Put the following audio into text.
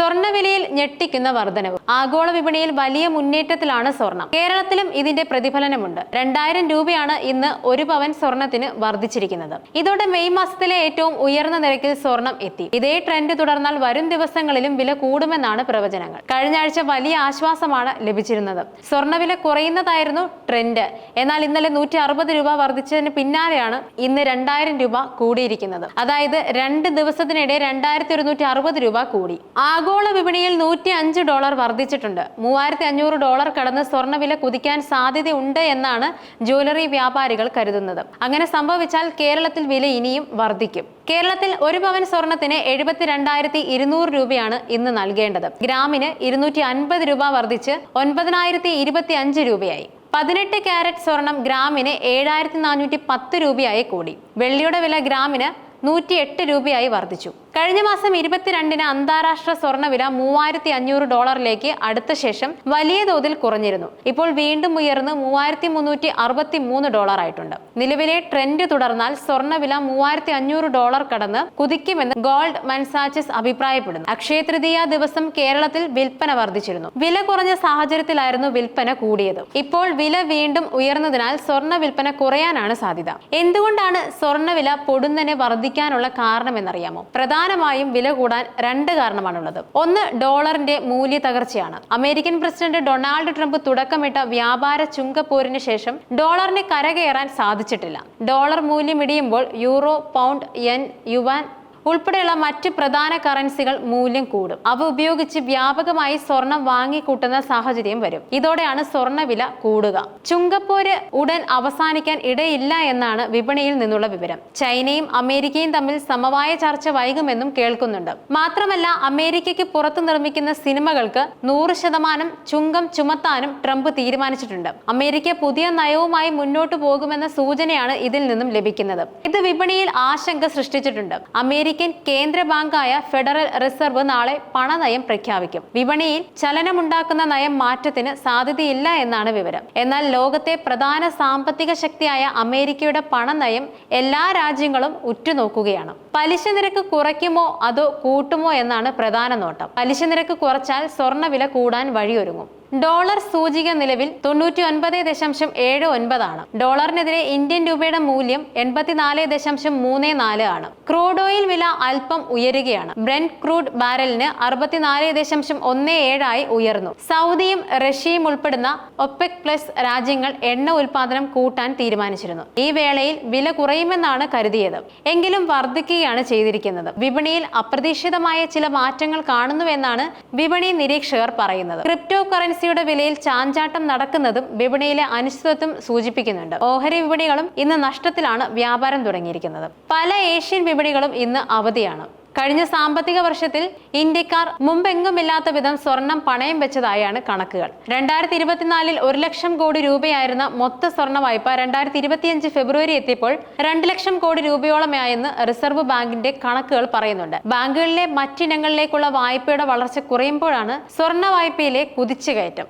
സ്വർണവിലയിൽ ഞെട്ടിക്കുന്ന വർധനവ്. ആഗോള വിപണിയിൽ വലിയ മുന്നേറ്റത്തിലാണ് സ്വർണം. കേരളത്തിലും ഇതിന്റെ പ്രതിഫലനമുണ്ട്. രണ്ടായിരം രൂപയാണ് ഇന്ന് ഒരു പവൻ സ്വർണത്തിന് വർദ്ധിച്ചിരിക്കുന്നത്. ഇതോടെ മെയ് മാസത്തിലെ ഏറ്റവും ഉയർന്ന നിരക്കിൽ സ്വർണം എത്തി. ഇതേ ട്രെൻഡ് തുടർന്നാൽ വരും ദിവസങ്ങളിലും വില കൂടുമെന്നാണ് പ്രവചനങ്ങൾ. കഴിഞ്ഞ ആഴ്ച വലിയ ആശ്വാസമാണ് ലഭിച്ചിരുന്നത്. സ്വർണവില കുറയുന്നതായിരുന്നു ട്രെൻഡ്. എന്നാൽ ഇന്നലെ നൂറ്റി അറുപത് രൂപ വർദ്ധിച്ചതിന് പിന്നാലെയാണ് ഇന്ന് രണ്ടായിരം രൂപ കൂടിയിരിക്കുന്നത്. അതായത് രണ്ട് ദിവസത്തിനിടെ രണ്ടായിരത്തി ഒരുന്നൂറ്റി അറുപത് രൂപ കൂടി. ആഗോള വിപണിയിൽ നൂറ്റി അഞ്ച് ഡോളർ വർദ്ധിച്ചിട്ടുണ്ട്. മൂവായിരത്തി അഞ്ഞൂറ് ഡോളർ കടന്ന് സ്വർണവില കുതിക്കാൻ സാധ്യതയുണ്ട് എന്നാണ് ജ്വല്ലറി വ്യാപാരികൾ കരുതുന്നത്. അങ്ങനെ സംഭവിച്ചാൽ കേരളത്തിൽ വില ഇനിയും വർദ്ധിക്കും. കേരളത്തിൽ ഒരു പവൻ സ്വർണത്തിന് എഴുപത്തിരണ്ടായിരത്തി ഇരുന്നൂറ് രൂപയാണ് ഇന്ന് നൽകേണ്ടത്. ഗ്രാമിന് ഇരുന്നൂറ്റി അൻപത് രൂപ വർദ്ധിച്ച് ഒൻപതിനായിരത്തി ഇരുപത്തി അഞ്ച് രൂപയായി. പതിനെട്ട് ക്യാരറ്റ് സ്വർണം ഗ്രാമിന് ഏഴായിരത്തി നാനൂറ്റി പത്ത് രൂപയായി കൂടി. വെള്ളിയുടെ വില ഗ്രാമിന് നൂറ്റി എട്ട് രൂപയായി വർദ്ധിച്ചു. കഴിഞ്ഞ മാസം ഇരുപത്തിരണ്ടിന് അന്താരാഷ്ട്ര സ്വർണവില മൂവായിരത്തി അഞ്ഞൂറ് ഡോളറിലേക്ക് അടുത്ത ശേഷം വലിയ തോതിൽ കുറഞ്ഞിരുന്നു. ഇപ്പോൾ വീണ്ടും ഉയർന്ന് മൂവായിരത്തി മുന്നൂറ്റി അറുപത്തി മൂന്ന് ഡോളർ ആയിട്ടുണ്ട് നിലവിലെ ട്രെൻഡ് തുടർന്നാൽ സ്വർണവില മൂവായിരത്തി അഞ്ഞൂറ് ഡോളർ കടന്ന് കുതിക്കുമെന്ന് ഗോൾഡ് മൻസാച്ചസ് അഭിപ്രായപ്പെടുന്നു. അക്ഷയ തൃതീയ ദിവസം കേരളത്തിൽ വിൽപ്പന വർദ്ധിച്ചിരുന്നു. വില കുറഞ്ഞ സാഹചര്യത്തിലായിരുന്നു വിൽപ്പന കൂടിയത്. ഇപ്പോൾ വില വീണ്ടും ഉയർന്നതിനാൽ സ്വർണ വിൽപ്പന കുറയാനാണ് സാധ്യത. എന്തുകൊണ്ടാണ് സ്വർണവില പൊടുന്നനെ വർദ്ധിക്കാനുള്ള കാരണമെന്നറിയാമോ? പ്രധാനമായും വില കൂടാൻ രണ്ട് കാരണമാണുള്ളത്. ഒന്ന് ഡോളറിന്റെ മൂല്യ തകർച്ചയാണ്. അമേരിക്കൻ പ്രസിഡന്റ് ഡൊണാൾഡ് ട്രംപ് തുടക്കമിട്ട വ്യാപാര ചുങ്കപ്പോരിന് ശേഷം ഡോളറിന് കരകയറാൻ സാധിച്ചിട്ടില്ല. ഡോളർ മൂല്യം ഇടിയുമ്പോൾ യൂറോ പൗണ്ട് യെൻ യുവാൻ ഉൾപ്പെടെയുള്ള മറ്റ് പ്രധാന കറൻസികൾ മൂല്യം കൂടും. അവ ഉപയോഗിച്ച് വ്യാപകമായി സ്വർണം വാങ്ങിക്കൂട്ടുന്ന സാഹചര്യം വരും. ഇതോടെയാണ് സ്വർണവില കൂടുക. ചുങ്കപ്പോര് ഉടൻ അവസാനിക്കാൻ ഇടയില്ല എന്നാണ് വിപണിയിൽ നിന്നുള്ള വിവരം. ചൈനയും അമേരിക്കയും തമ്മിൽ സമവായ ചർച്ച വൈകുമെന്നും കേൾക്കുന്നുണ്ട്. മാത്രമല്ല അമേരിക്കയ്ക്ക് പുറത്തു നിർമ്മിക്കുന്ന സിനിമകൾക്ക് നൂറ് ശതമാനം ചുങ്കം ചുമത്താനും ട്രംപ് തീരുമാനിച്ചിട്ടുണ്ട്. അമേരിക്ക പുതിയ നയവുമായി മുന്നോട്ടു പോകുമെന്ന സൂചനയാണ് ഇതിൽ നിന്നും ലഭിക്കുന്നത്. ഇത് വിപണിയിൽ ആശങ്ക സൃഷ്ടിച്ചിട്ടുണ്ട്. അമേരിക്കൻ കേന്ദ്ര ബാങ്കായ ഫെഡറൽ റിസർവ് നാളെ പണനയം പ്രഖ്യാപിക്കും. വിപണിയിൽ ചലനമുണ്ടാക്കുന്ന നയം മാറ്റത്തിന് സാധ്യതയില്ല എന്നാണ് വിവരം. എന്നാൽ ലോകത്തെ പ്രധാന സാമ്പത്തിക ശക്തിയായ അമേരിക്കയുടെ പണനയം എല്ലാ രാജ്യങ്ങളും ഉറ്റുനോക്കുകയാണ്. പലിശ നിരക്ക് കുറയ്ക്കുമോ അതോ കൂട്ടുമോ എന്നാണ് പ്രധാന നോട്ടം. പലിശ നിരക്ക് കുറച്ചാൽ സ്വർണവില കൂടാൻ വഴിയൊരുങ്ങും. ഡോളർ സൂചിക നിലവിൽ തൊണ്ണൂറ്റി ഒൻപത് ദശാംശം ഏഴ് ഒൻപതാണ് ഡോളറിനെതിരെ ഇന്ത്യൻ രൂപയുടെ മൂല്യം എൺപത്തിനാല് ദശാംശം മൂന്ന് നാല് ആണ്. ക്രൂഡ് ഓയിൽ വില അല്പം ഉയരുകയാണ്. ബ്രെൻഡ് ക്രൂഡ് ബാരലിന് അറുപത്തിനാല് ദശാംശം ഒന്ന് ഏഴായി ഉയർന്നു. സൗദിയും റഷ്യയും ഉൾപ്പെടുന്ന ഒപ്പെക് പ്ലസ് രാജ്യങ്ങൾ എണ്ണ ഉൽപാദനം കൂട്ടാൻ തീരുമാനിച്ചിരുന്നു. ഈ വേളയിൽ വില കുറയുമെന്നാണ് കരുതിയത്. എങ്കിലും വർദ്ധിക്കുകയാണ് ചെയ്തിരിക്കുന്നത്. വിപണിയിൽ അപ്രതീക്ഷിതമായ ചില മാറ്റങ്ങൾ കാണുന്നുവെന്നാണ് വിപണി നിരീക്ഷകർ പറയുന്നത്. ക്രിപ്റ്റോ കറൻസിയുടെ വിലയിൽ ചാഞ്ചാട്ടം നടക്കുന്നതും വിപണിയിലെ അനിശ്ചിതത്വം സൂചിപ്പിക്കുന്നുണ്ട്. ഓഹരി വിപണികളും ഇന്ന് നഷ്ടത്തിലാണ് വ്യാപാരം തുടങ്ങിയിരിക്കുന്നത്. പല ഏഷ്യൻ വിപണികളും ഇന്ന് അവധിയാണ്. കഴിഞ്ഞ സാമ്പത്തിക വർഷത്തിൽ ഇന്ത്യക്കാർ മുമ്പെങ്ങുമില്ലാത്ത വിധം സ്വർണം പണയം വെച്ചതായാണ് കണക്കുകൾ. രണ്ടായിരത്തി ഇരുപത്തിനാലിൽ ഒരു ലക്ഷം കോടി രൂപയായിരുന്ന മൊത്ത സ്വർണ വായ്പ രണ്ടായിരത്തി ഇരുപത്തിയഞ്ച് ഫെബ്രുവരി എത്തിയപ്പോൾ രണ്ട് ലക്ഷം കോടി രൂപയോളമായെന്ന് റിസർവ് ബാങ്കിന്റെ കണക്കുകൾ പറയുന്നുണ്ട്. ബാങ്കുകളിലെ മറ്റിനങ്ങളിലേക്കുള്ള വായ്പയുടെ വളർച്ച കുറയുമ്പോഴാണ് സ്വർണ വായ്പയിലെ കുതിച്ചുകയറ്റം.